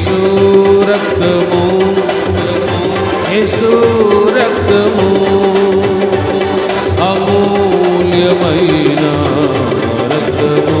యేసు రక్తము. యేసు రక్తము అమూల్యమైన రక్తము.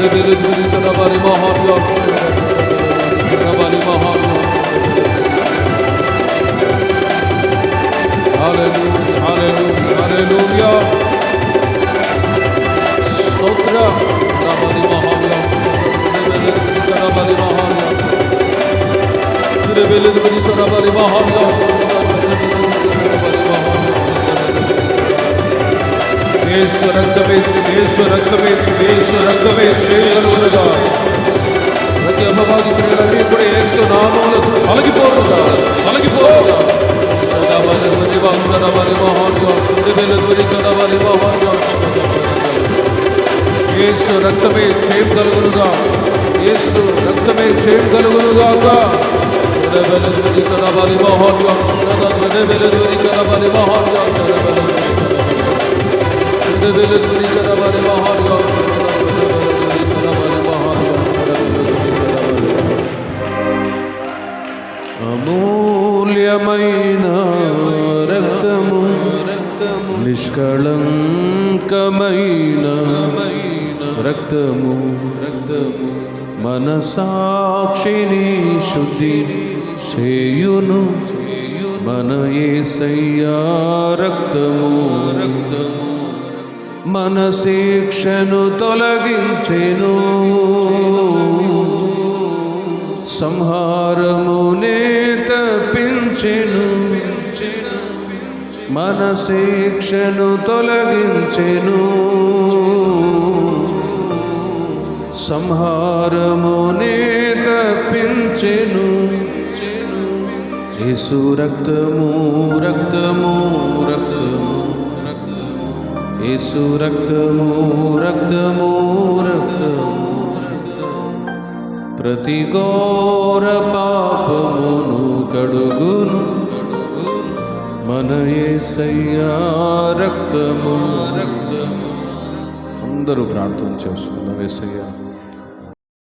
রেবেরে ধরিত নবারে মহাবিয়ক নবারে মহাবিয়ক Hallelujah, hallelujah, hallelujah. Stotra, Rabbi Mahavya, Rebelin, Rabbi Mahavya, Rebelin, Rabbi Mahavya. యేసు రక్తమేచ్చు యేసు రక్తమేచ్చు యేసు రక్తమేచ్చు చేయగలుగునుగా ప్రతి అమ్మవారి క్రియలన్నీ కూడా యేసు నామములు తొలగిపోనుగా తొలగిపోనుగా సదాబలి వందనబలి మహాన్యా దివెలదురి కనబలి మహాన్యా యేసు రక్తమే చేయగలుగునుగా యేసు రక్తమే చేయగలుగునుగాక దివెలదురి కనబలి మహాన్యా సదాబలి కనబలి మహాన్యా దివెలదురి కనబలి మహాన్యా దివెలదురి అమూల్యమైన రక్తము రక్తము నిష్కళంకమైన రక్తము రక్తము మనసాక్షిని శుద్ధి చేయును. మన ఏ రక్తము రక్తము మన శిక్షను తొలగించెను. సంహారమునే తప్పించెను మన శిక్షను తొలగించెను. సంహారమునే తప్పించెను యేసు రక్తము రక్తము రక్తము. యేసు రక్తము రక్తము రక్తము. ప్రతి ఘోర పాపమును కడుగును. మన యేసయ్యా రక్తము. రక్తము. అందరూ ప్రార్థన చేస్తున్నారు యేసయ్యా.